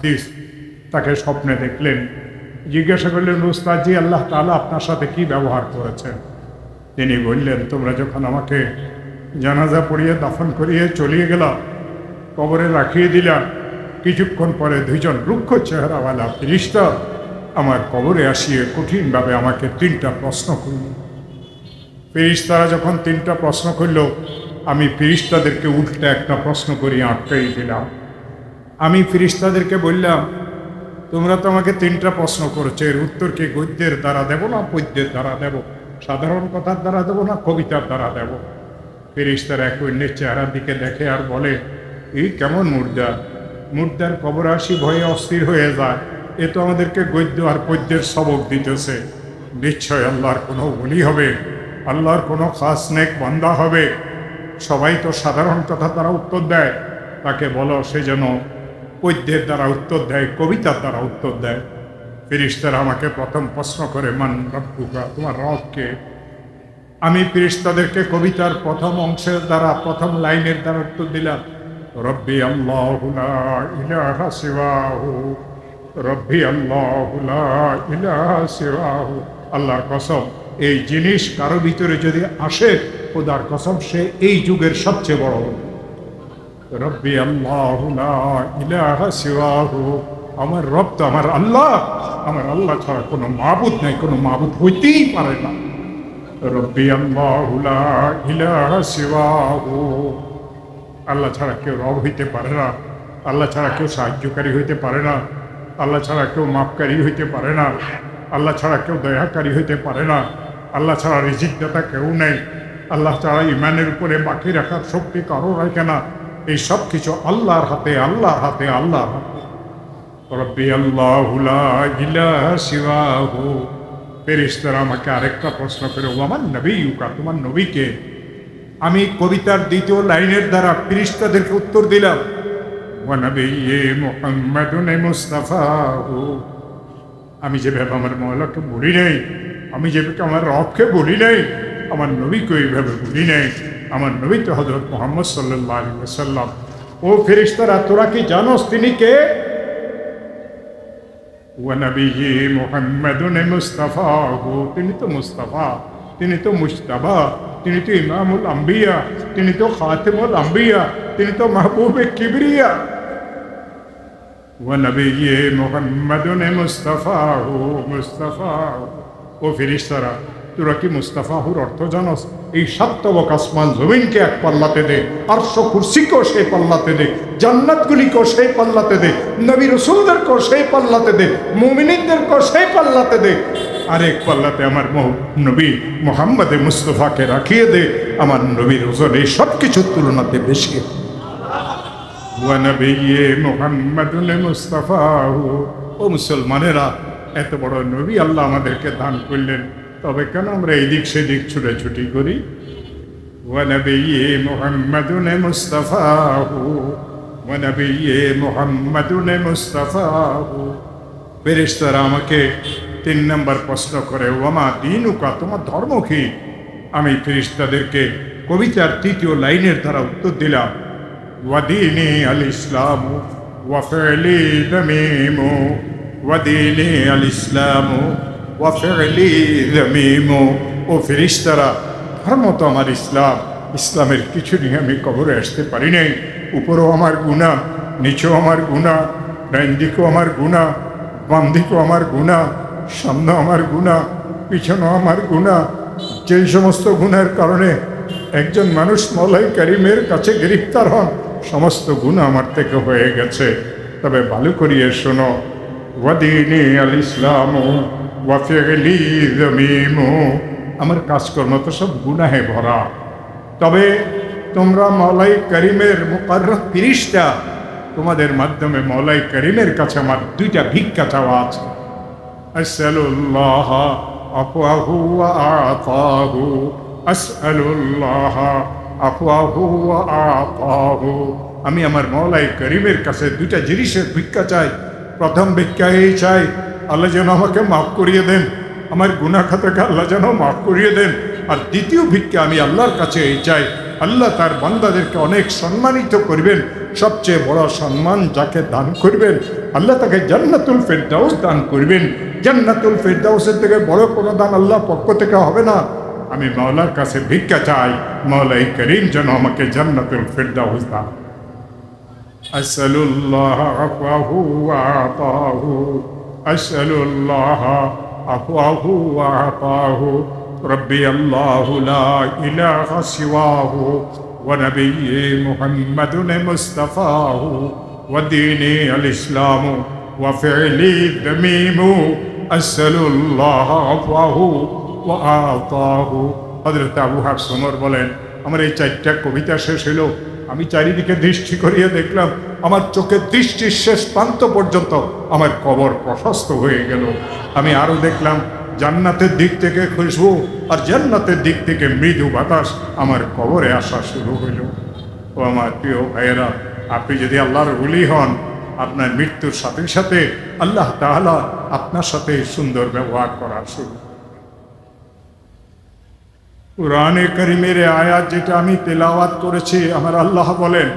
হাদিস তাকে স্বপ্নে দেখলেন। জিজ্ঞাসা করলেন, উস্তাদজি, আল্লাহ তাআলা আপনার সাথে কি ব্যবহার করেছেন? তিনি বললেন, তোমরা যখন আমাকে জানাজা পড়িয়ে, দাফন করিয়ে চলিয়ে গেলাম কবরে রাখিয়ে দিলাম কিছুক্ষণ পরে দুইজন রুক্ষ চেহারাওয়ালা ফিরিস্তা আমার কবরে আসিয়ে কঠিনভাবে আমাকে তিনটা প্রশ্ন করল। ফিরিস্তারা যখন তিনটা প্রশ্ন করল, আমি ফিরিস্তাদেরকে উল্টে একটা প্রশ্ন করি আটকাই দিলাম। আমি ফিরিস্তাদেরকে বললাম, তোমরা তো আমাকে তিনটা প্রশ্ন করেছ। এর উত্তর কি গদ্যের দ্বারা দেব না পদ্যের দ্বারা দেব? সাধারণ কথার দ্বারা দেব না কবিতার দ্বারা দেব? ফিরিস্তার এক অন্যের চেহারার দিকে দেখে আর বলে, এই কেমন মুর্দা? মুর্দার কবর আসি ভয়ে অস্থির হয়ে যায়। এ তো আমাদেরকে গদ্য আর পদ্যের সবক দিতেছে। নিশ্চয় আল্লাহর কোনো বলি হবে, আল্লাহর কোনো খাস নেক বান্দা হবে। সবাই তো সাধারণ কথা তারা উত্তর দেয়। তাকে বলো সে যেন পদ্যের দ্বারা উত্তর দেয়, কবিতার দ্বারা উত্তর দেয়। ফিরিস্তারা আমাকে প্রথম প্রশ্ন করে, মান রব্বুকা? তোমার রবকে? আমি ফিরিস্তাদেরকে কবিতার প্রথম অংশের দ্বারা, প্রথম লাইনের দ্বারা উত্তর দিলাম, রব্বি আল্লাহ রব্বি আল্লাহ আল্লাহর কসম, এই জিনিস কারও ভিতরে যদি আসে, খোদার কসম, সে এই যুগের সবচেয়ে বড়। রব্বি আল্লাহ ইলাহা সিওয়াহু আমার রব তো আমার আল্লাহ। আমার আল্লাহ ছাড়া কোনো মাবুদ নাই, কোনো মাবুদ হইতেই পারে না। রব্বি আল্লাহ ইলাহা সিওয়াহু। আল্লাহ ছাড়া কেউ রব হইতে পারে না। আল্লাহ ছাড়া কেউ সাহায্যকারী হইতে পারে না। আল্লাহ ছাড়া কেউ মাপকারী হইতে পারে না। আল্লাহ ছাড়া কেউ দয়াকারী হইতে পারে না। আল্লাহ ছাড়া রিজিকদাতা কেউ নেই। আল্লাহ ছাড়া ইমানের উপরে বাকি রাখার শক্তি কারও রাখে না। এই সব কিছু আল্লাহর হাতে আল্লাহর হাতে আল্লাহর হাতে। রব্বি আল্লাহ ফেরেশতারা আমাকে আরেকটা প্রশ্ন করে, ও আমার নবী ইউকা তোমার নবীকে? আমি কবিতার দ্বিতীয় লাইনের দ্বারা ফিরিস্তাদেরকে উত্তর দিলাম আমি যেভাবে আমার মহলাকে বলি নেই, আমি যেভাবে আমার রবকে বলি নেই, আমার নবীকে এইভাবে বলি নেই। আমার নবিত হজরত মোহাম্মদ সাল্লাহ আলী সাল্লাম ও ফেরিস্তারা তোরা কি জানোস তিনি কে? ওয়ানবিহি মোহাম্মদুন মুস্তাফা হো তিনি তো মুস্তাফা, তিনি তো মুস্তাবা তিনি তো ইমামুল আম্বিয়া, তিনি তো খাতেমুল আম্বিয়া, তিনি তো মাহবুবে কিবরিয়া। ওয়ানবিহি মোহাম্মদুন মুস্তাফা হো মুস্তাফা। ও ফেরিস্তারা তোরা কি মুস্তাফা হুর অর্থ জানোস? এই সাতবক আসমান জমিনকে এক পাল্লাতে দে আরশ কুরসিকেও সেই পাল্লাতে দে, জান্নাতগুলিকেও সেই পাল্লাতে দে, নবী রসুলদেরকেও সেই পাল্লাতে দে, মুমিনিনদেরকেও সেই পাল্লাতে দে। আরেক পাল্লাতে আমার নবী মোহাম্মদে মুস্তফাকে রাখিয়ে দে, আমার নবীর ওজন এই সব কিছুর তুলনাতে বেশি। মুস্তাফাহ। ও মুসলমানেরা, এত বড় নবী আল্লাহ আমাদেরকে দান করলেন। তবে কেন আমরা এদিক সেদিক ছুটাছুটি করি ওয়ানবী মোহাম্মদুল মুস্তাফাহ ওয়ানবী মোহাম্মদুল মুস্তাফাহ ফেরেশতারা আমাকে তিন নম্বর প্রশ্ন করে ওমা দিনুকা তোমার ধর্ম কি আমি ফেরিস্তাদেরকে কবিতার তৃতীয় লাইনের দ্বারা উত্তর দিলাম وديني الإسلام وفعلي ذميم وديني ওয়া ফেলি ও ফিরিস্তারা ধর্ম তো আমার ইসলাম, ইসলামের কিছু নিয়ে আমি কবরে আসতে পারি নাই। উপরও আমার গুণা, নিচেও আমার গুণা ডাইন দিকেও আমার গুণা বাম দিকেও আমার গুণা সামনে আমার গুণা, পিছনেও আমার গুণা। যেই সমস্ত গুণার কারণে একজন মানুষ মলাই ক্যারিমের কাছে গ্রেফতার হন, সমস্ত গুণ আমার থেকে হয়ে গেছে। তবে ভালো করিয়ে শোনো, ওয়াদিনী আল ইসলাম আমার কাজকর্ম তো সব গুনাহে ভরা। তবে তোমরা মলাই করিমের মুকারর তিরিশটা তোমাদের মাধ্যমে মলাই করিমের কাছে আমার দুইটা ভিক্ষা চাওয়া আছে। আমি আমার মৌলাই করিমের কাছে দুইটা জিনিসের ভিক্ষা চাই। প্রথম ভিক্ষা এই চাই আল্লাহ যেন আমাকে মাফ করিয়ে দেন। আমার গুনা খাতাকে আল্লাহ যেন মাফ করিয়ে দেন। আর দ্বিতীয় ভিক্ষে আমি আল্লাহর কাছে এই চাই। আল্লাহ তার বান্দাদেরকে অনেক সম্মানিত করবেন। সবচেয়ে বড় সম্মান যাকে দান করবেন, আল্লাহ তাকে জান্নাতুল ফেরদাউস দান করবেন। জান্নাতুল ফেরদাউসের থেকে বড় কোনো দান আল্লাহ পক্ষ থেকে হবে না। আমি মাওলার কাছে ভিক্ষা চাই। মাওলাই করিম যেন আমাকে জান্নাতুল ফেরদাউস দান। আসলুল্লাহ أسأل الله عفوه وعطاه ربي الله لا إله سواه ونبي محمد مصطفاه وديني الإسلام وفعلي الذميم أسأل الله عفوه وعطاه হজরত আবু হাফস ওমর বলেন আমার এই চারটা কবিতা শেষ হলো আমি চারিদিকে দৃষ্টি করিয়ে দেখলাম আমার চোখের দৃষ্টির শেষ প্রান্ত পর্যন্ত আমার কবর প্রশস্ত হয়ে গেল। আমি আরও দেখলাম, জান্নাতের দিক থেকে খুশবু আর জান্নাতের দিক থেকে মৃদু বাতাস আমার কবরে আসা শুরু হইল। ও আমার প্রিয় ভাইয়েরা, আপনি যদি আল্লাহর উলি হন, আপনার মৃত্যুর সাথে সাথে আল্লাহ তাহলা আপনার সাথে সুন্দর ব্যবহার করা শুরু। কোরআনে করিমের আয়াত যেটা আমি তেলাওয়াত করেছি, আমার আল্লাহ বলেন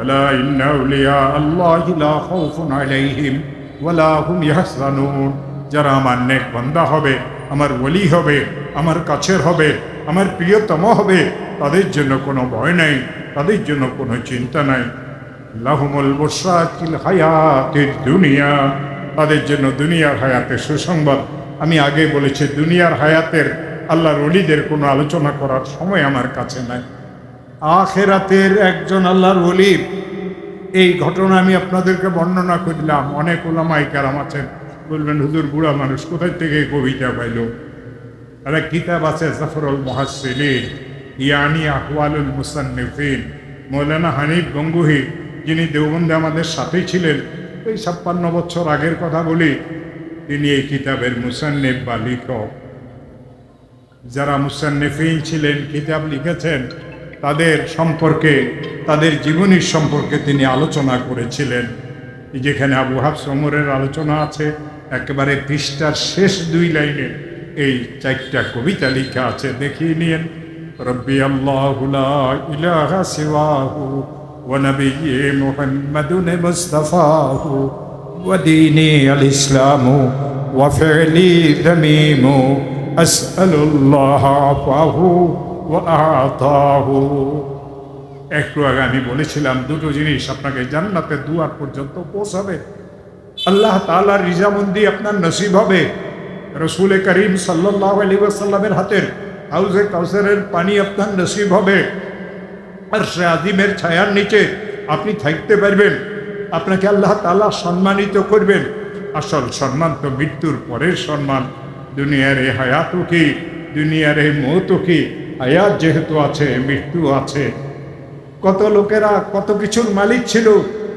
আলা ইন্না আউলিয়া আল্লাহি লা খাউফুন আলাইহিম ওয়ালা হুম ইয়াহজানুন যারা আমার নেক বান্দা হবে, আমার ওলি হবে, আমার কাছের হবে, আমার প্রিয়তম হবে, তাদের জন্য কোনো ভয় নাই, তাদের জন্য কোনো চিন্তা নাই। লাহুমুল বুশরাতিল হায়াতিদ দুনিয়া, তাদের জন্য দুনিয়ার হায়াতের সুসংবাদ। আমি আগে বলেছি, দুনিয়ার হায়াতের আল্লাহর অলিদের কোনো আলোচনা করার সময় আমার কাছে নাই। আখেরাতের একজন আল্লাহর অলির এই ঘটনা আমি আপনাদেরকে বর্ণনা করলাম। অনেক ওলামাই কারাম আছেন। বলবেন, হুজুর, বুড়া মানুষ কোথায় থেকে কবিতা পাইল? একটা কিতাব আছে জাফরুল মহাসিলিন ইয়ানি আহওয়ালুল মুসান্নিফিন। মৌলানা হানিফ গঙ্গুহি, যিনি দেওবন্দে আমাদের সাথেই ছিলেন, ওই ছাপ্পান্ন বছর আগের কথা বলি, তিনি এই কিতাবের মুসান্নিফ বা লেখক। যারা মুসান্নেফিন ছিলেন, কিতাব লিখেছেন তাদের সম্পর্কে তাদের জীবনীর সম্পর্কে তিনি আলোচনা করেছিলেন যেখানে আবু হাফস ওমরের আলোচনা আছে একেবারে পৃষ্ঠার শেষ দুই লাইনে এই চারটা কবিতা লেখা আছে দেখিয়ে নিয়েন রব্বি আল্লাহ ইলাহা সিওয়াহু ونبي محمد مصطفاه وديني الإسلام وفعلي ذميم أسأل الله عفوه وأعطاه একটু আগে আমি বলেছিলাম দুটো জিনিস আপনাকে জান্নাতের দুয়ার পর্যন্ত পৌঁছাবে। আল্লাহ তাআলার রিজামন্দি আপনার নসিব হবে। রসুল করিম সাল্লাহ আলী ওয়াসাল্লামের হাতের, হাউজে কাউসারের পানি আপনার নসিব হবে। আর সে আদিমের ছায়ার নিচে আপনি থাকতে পারবেন। আপনাকে আল্লাহ তাআলা সম্মানিত করবেন। আসল সম্মান তো মৃত্যুর পরের সম্মান। দুনিয়ার এ হায়াতও কি? দুনিয়ার এ মৌতও কি? হায়াত যেহেতু আছে, মৃত্যু আছে, কত লোকেরা কত কিছুর মালিক ছিল,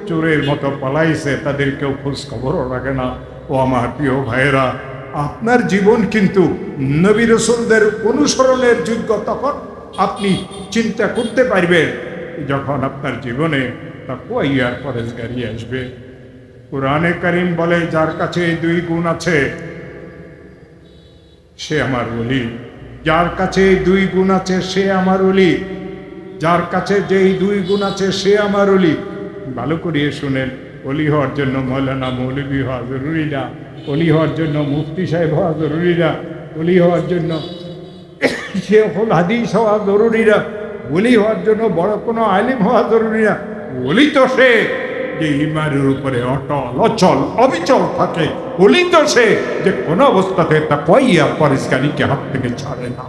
চোরের মতো পালাইছে তাদের কেউ খোঁজ খবরও রাখে না। ও আমার প্রিয় ভাইয়েরা, আপনার জীবন কিন্তু নবী রসুলদের অনুসরণের যোগ্য তখন আপনি চিন্তা করতে পারবেন, যখন আপনার জীবনে তা তাকুয়াইয়ার পরেজগারি আসবে। কোরআনে করিম বলে, যার কাছে এই দুই গুণ আছে, সে আমার বলি যার কাছে দুই গুণ আছে সে আমার অলি যার কাছে যেই দুই গুণ আছে সে আমার অলি ভালো করিয়ে শুনেন অলি হওয়ার জন্য মৌলানা মৌলবী হওয়া জরুরি না। অলি হওয়ার জন্য মুফতি সাহেব হওয়া জরুরি না। অলি হওয়ার জন্য সে হল হাদিস হওয়া জরুরি না। অলি হওয়ার জন্য বড় কোনো আলিম হওয়া জরুরি না। অলি তো সে। যে ইমানের উপরে অটল, অচল, অবিচল থাকে। অলি তো সে যে কোন অবস্থাতে তা কইয়া পরিষ্কারীকে হাত থেকে ছাড়ে না।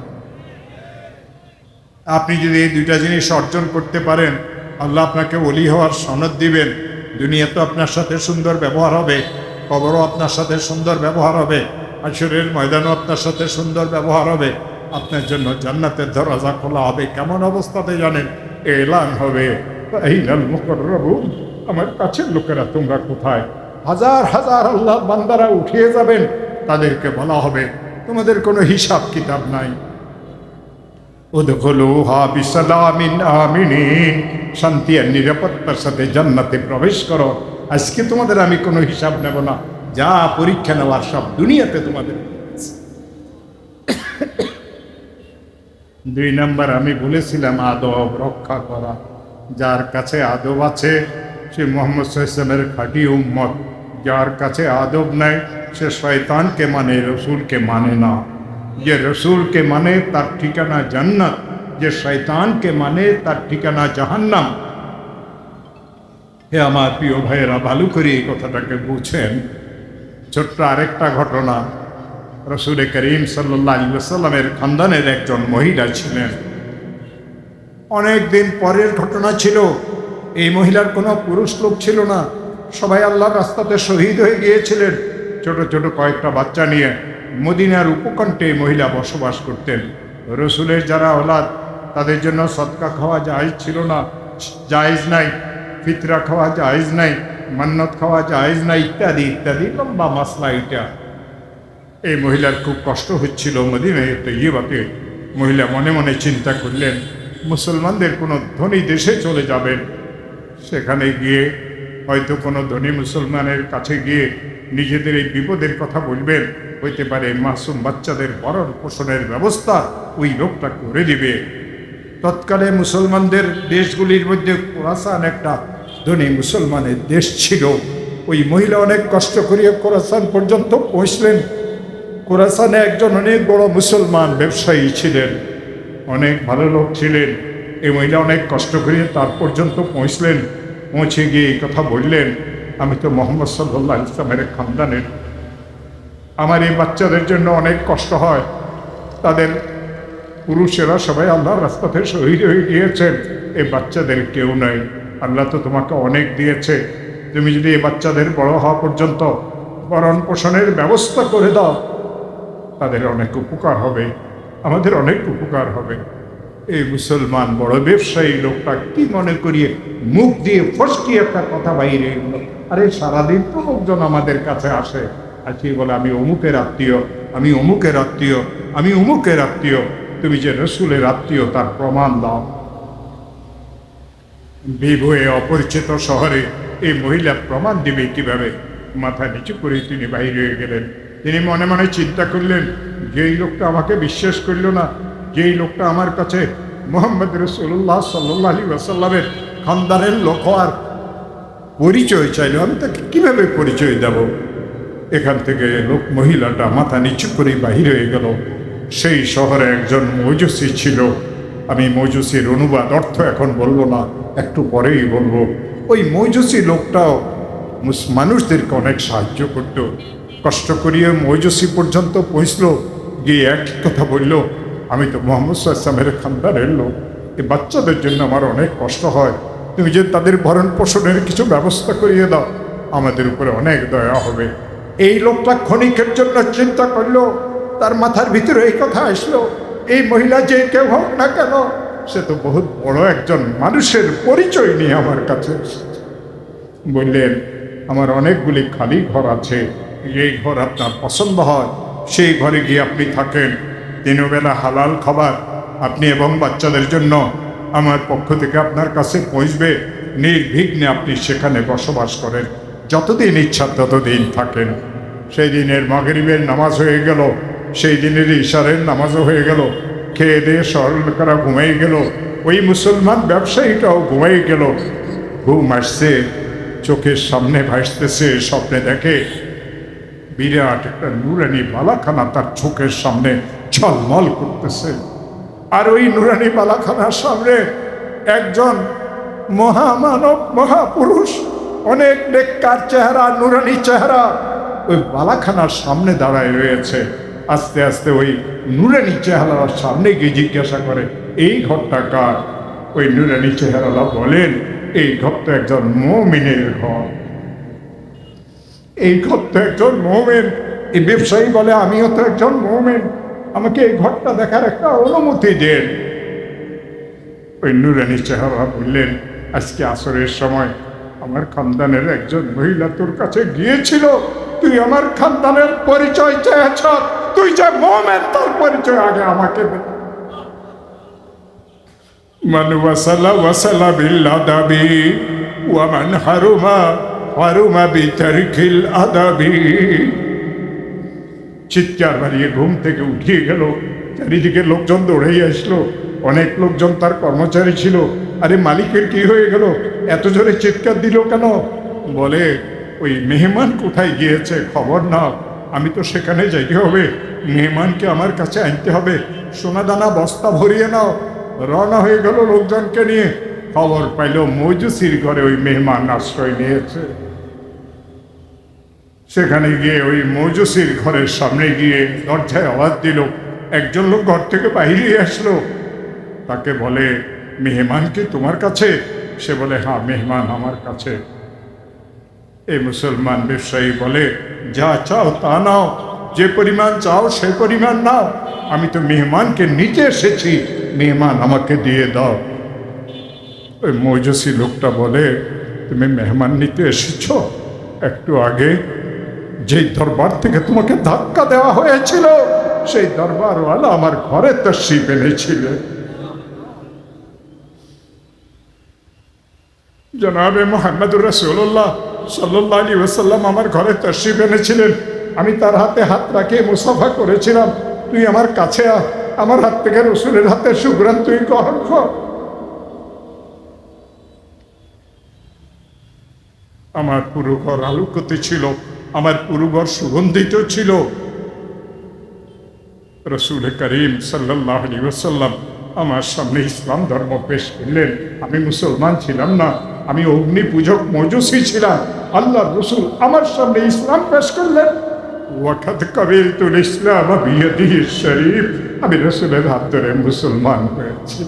আপনি যদি এই দুইটা জিনিস অর্জন করতে পারেন, আল্লাহ আপনাকে অলি হওয়ার সনদ দিবেন। দুনিয়া তো আপনার সাথে সুন্দর ব্যবহার হবে, কবরও আপনার সাথে সুন্দর ব্যবহার হবে আসরের ময়দানও আপনার সাথে সুন্দর ব্যবহার হবে। আপনার জন্য জান্নাতের দরজা খোলা হবে, কেমন অবস্থাতে জানেন? এলান হবে। মুকররবুন আমার কাছের লোকেরা তোমরা কোথায়? হাজার হাজার আল্লাহ বান্দারা উঠিয়ে যাবেন। তাদেরকে বলা হবে, তোমাদের কোনো হিসাব কিতাব নাই। শান্তি আর নিরাপত্তার সাথে জান্নাতে প্রবেশ করো। আজকে তোমাদের আমি কোনো হিসাব নেব না। যা পরীক্ষা নেওয়ার সব দুনিয়াতে তোমাদের। দুই নাম্বার আমি বলেছিলাম আদব রক্ষা করা। যার কাছে আদব আছে সে মোহাম্মদ সাল্লামের খাঁটি উম্মত। যার কাছে আদব নাই, সে শয়তানকে মানে রসুলকে মানে না। যে রসুলকে মানে তার ঠিকানা জান্নাত, যে শয়তানকে মানে তার ঠিকানা জাহান্নাম। হে আমার প্রিয় ভাইয়েরা, ভালো করে এই কথাটাকে বুঝছেন ছোট্ট আরেকটা ঘটনা। রসুল করিম সাল্লাহ আলী সাল্লামের খানদানের একজন মহিলা ছিলেন। অনেক দিন পরের ঘটনা ছিল। এই মহিলার কোনো পুরুষ লোক ছিল না। সবাই আল্লাহর রাস্তাতে শহীদ হয়ে গিয়েছিলেন। ছোট ছোট কয়েকটা বাচ্চা নিয়ে মদিনার উপকণ্ঠে মহিলা বসবাস করতেন। রসুলের যারা ওলাদ তাদের জন্য সৎকা খাওয়া জায়জ ছিল না। জায়েজ নাই, ফিতরা খাওয়া জায়েজ নাই, মান্নত খাওয়া জায়েজ নাই, ইত্যাদি ইত্যাদি, লম্বা মাসলা এটা। এই মহিলার খুব কষ্ট হচ্ছিল মদিনায় তৈবাতে মহিলা মনে মনে চিন্তা করলেন, মুসলমানদের কোনো ধনী দেশে চলে যাবেন। সেখানে গিয়ে হয়তো কোনো ধনী মুসলমানের কাছে গিয়ে নিজেদের এই বিপদের কথা বলবেন, হইতে পারে মাসুম বাচ্চাদের ভরণ পোষণের ব্যবস্থা ওই লোকটা করে দিবে। তৎকালে মুসলমানদের দেশগুলির মধ্যে কোরাসান একটা ধনী মুসলমানের দেশ ছিল। ওই মহিলা অনেক কষ্ট করিয়ে কোরাসান পর্যন্ত পৌঁছলেন। কোরাসানে একজন অনেক বড় মুসলমান ব্যবসায়ী ছিলেন, অনেক ভালো লোক ছিলেন। এই মহিলা অনেক কষ্ট করিয়ে তার পর্যন্ত পৌঁছলেন, পৌঁছে গিয়ে এই কথা বললেন, আমি তো মোহাম্মদ সাল্লাহ ইসলামের খানদানের। আমার এই বাচ্চাদের জন্য অনেক কষ্ট হয়। তাদের পুরুষেরা সবাই আল্লাহর রাস্তাতে শহীদ হয়ে গিয়েছেন। এই বাচ্চাদের কেউ নাই। আল্লাহ তো তোমাকে অনেক দিয়েছে। তুমি যদি এই বাচ্চাদের বড় হওয়া পর্যন্ত ভরণ পোষণের ব্যবস্থা করে দাও, তাদের অনেক উপকার হবে। আমাদের অনেক উপকার হবে। এই মুসলমান বড় ব্যবসায়ী লোকটা কি মনে করিয়ে মুখ দিয়ে ফসকি একটা কথা বাইরে আরে সারাদিন তো লোকজন আমাদের কাছে আসে। কি বলে, আমি অমুকের আত্মীয়, আমি অমুকের আত্মীয়, আমি অমুকের আত্মীয়, তুমি যে রসুলের আত্মীয় তার প্রমাণ দাও। বিভয়ে অপরিচিত শহরে এই মহিলা প্রমাণ দিবে কীভাবে? মাথা নিচু করে তিনি বাইরে হয়ে গেলেন। তিনি মনে মনে চিন্তা করলেন যেই লোকটা আমাকে বিশ্বাস করল না যেই লোকটা আমার কাছে মোহাম্মদ রসুল্লাহ সাল্লাহ আলী ওয়াসাল্লামের খানদানের লোক হওয়ার পরিচয় চাইলো, আমি তাকে কীভাবে পরিচয় দেব? এখান থেকে লোক মহিলাটা মাথা নিচু করে বাহির হয়ে গেল। সেই শহরে একজন মৌজুসি ছিল। আমি মৌজুসির অনুবাদ অর্থ এখন বলব না, একটু পরেই বলব। ওই মৌজুসি লোকটাও মানুষদেরকে অনেক সাহায্য করত। কষ্ট করিয়ে মৌজুসি পর্যন্ত পৌঁছলো, গিয়ে একই কথা বলল আমি তো মোহাম্মদ সাল্লামের খানদারের লোক। এই বাচ্চাদের জন্য আমার অনেক কষ্ট হয়। তুমি যে তাদের ভরণ পোষণের কিছু ব্যবস্থা করিয়ে দাও, আমাদের উপরে অনেক দয়া হবে। এই লোকটা ক্ষণিকের জন্য চিন্তা করল, তার মাথার ভিতরে এই কথা আসলো, এই মহিলা যে কেউ হোক না কেন, সে তো বহুত বড় একজন মানুষের পরিচয় নিয়ে আমার কাছে বললেন, আমার অনেকগুলি খালি ঘর আছে, এই ঘর আপনার পছন্দ হয়, সেই ঘরে গিয়ে আপনি থাকেন। তিনবেলা হালাল খাবার আপনি এবং বাচ্চাদের জন্য আমার পক্ষ থেকে আপনার কাছে পৌঁছবে। নির্বিঘ্নে আপনি সেখানে বসবাস করেন। যতদিন ইচ্ছা ততদিন থাকেন। সেই দিনের মাগরিবের নামাজ হয়ে গেল। সেই দিনের ইশারের নামাজও হয়ে গেল। খেয়ে দিয়ে করা ঘুমাই গেল। ওই মুসলমান ব্যবসায়ীটাও ঘুমাই গেল। ঘুম আসছে। চোখের সামনে ভাসতেছে, স্বপ্নে দেখে। বিরাট একটা নুরানি বালাখানা তার চোখের সামনে। ঝলমল করতেছে। আর ওই নুরানি বালাখানার সামনে একজন মহামানব, মহাপুরুষ, অনেক নেককার চেহারা, নুরানি চেহারা ওই বালাখানার সামনে দাঁড়ায় রয়েছে। আস্তে আস্তে ওই নুরানি চেহারার সামনে গিয়ে জিজ্ঞাসা করে, এই ঘরটা কার? ওই নুরানি চেহারালা বলেন, এই ঘরটা একজন মমিনের ঘর। এই ঘর তো একজন মোমেন। এই ব্যবসায়ী বলে, আমিও তো একজন মোমেন। আমাকে এই ঘরটা দেখার একটা অনুমতি দেন ওই নুরানি চেহারা বললেন আজকে আসরের সময় আমার খানদানের একজন মহিলা তোর কাছে গিয়েছিল তুই আমার খানদানের পরিচয় চেয়েছ তুই যে মোমেন তার পরিচয় আগে আমাকে দে من وصل وصل بالأدب ومن حرم حرم بترك الأدب চিৎকার বাড়িয়ে ঘুম থেকে উঠিয়ে গেল। চারিদিকে লোকজন দৌড়েই আসলো। অনেক লোকজন তার কর্মচারী ছিল। আরে মালিকের কি হয়ে গেল? এত জোরে চিৎকার দিল কেন? বলে, ওই মেহমান কোথায় গিয়েছে খবর নাও আমি তো সেখানে যাইতে হবে। মেহমানকে আমার কাছে আনতে হবে। সোনাদানা বস্তা ভরিয়ে নাও। রওনা হয়ে গেল লোকজনকে নিয়ে। খবর পাইল মজুসির ঘরে ওই মেহমান আশ্রয় নিয়েছে। সেখানে গিয়ে ওই মৌজুসির ঘরের সামনে গিয়ে দরজায় আওয়াজ দিল। একজন লোক ঘর থেকে বাইরে আসলো। তাকে বলে, মেহমান কি তোমার কাছে? সে বলে হ্যাঁ মেহমান আমার কাছে। এই মুসলমান ব্যবসায়ী বলে, যা চাও তা নাও, যে পরিমাণ চাও সে পরিমাণ নাও। আমি তো মেহমানকে নিচে এসেছি, মেহমান আমাকে দিয়ে দাও। ওই মৌজসি লোকটা বলে, তুমি মেহমান নিতে এসেছ? একটু আগে যেই দরবার থেকে তোমাকে ধাক্কা দেওয়া হয়েছিল, সেই দরবারওয়ালা আমার ঘরে তশ্রিফ এনেছিলেন জনাবে মোহাম্মদুর রসুল্লাহ সাল্লাহ আলী ওসাল্লাম আমার ঘরে তশ্রিফ এনেছিলেন। আমি তার হাতে হাত রাখে মুসাফা করেছিলাম। তুই আমার কাছে আ আমার হাত থেকে রসুলের হাতে সুগ্রান তুই গ্রহণ কর। আমার পুরো ঘর আলোকিত ছিল। আমার পুরো ঘর সুগন্ধিত ছিল। রসুল করিম সাল্লাহ ওসাল্লাম আমার সামনে ইসলাম ধর্ম পেশ করলেন। আমি মুসলমান ছিলাম না, আমি অগ্নি পূজক মজুসি ছিলাম। আল্লাহ রসুল আমার সামনে ইসলাম পেশ করলেন। শরীফ, আমি রসুলের হাত ধরে মুসলমান হয়েছি।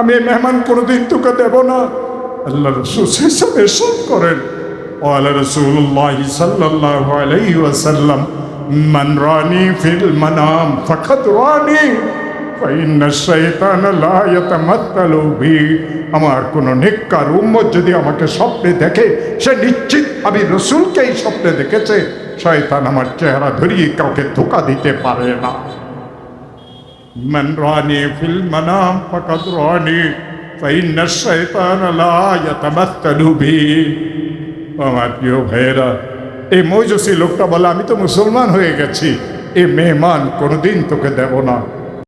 আমি মেহমান কোনোদিন তোকে দেব না। আল্লাহ রসুল করেন। قال رسول الله صلى الله عليه وسلم من راني في المنام فقد راني فإن الشيطان لا يتمثل بي আমার কোন নেককার উম্মত যদি আমাকে স্বপ্নে দেখে সে নিশ্চিত আমি রসুলকেই স্বপ্নে দেখেছে শয়তান আমার চেহারা ধরিয়ে কাউকে ধোকা দিতে পারে না من راني في المنام فقد راني فإن الشيطان لا يتمثل بي আমার প্রিয় ভাইয়েরা, এই মৌজসি লোকটা বলে, আমি তো মুসলমান হয়ে গেছি। এ মেহমান কোনোদিন তোকে দেব না।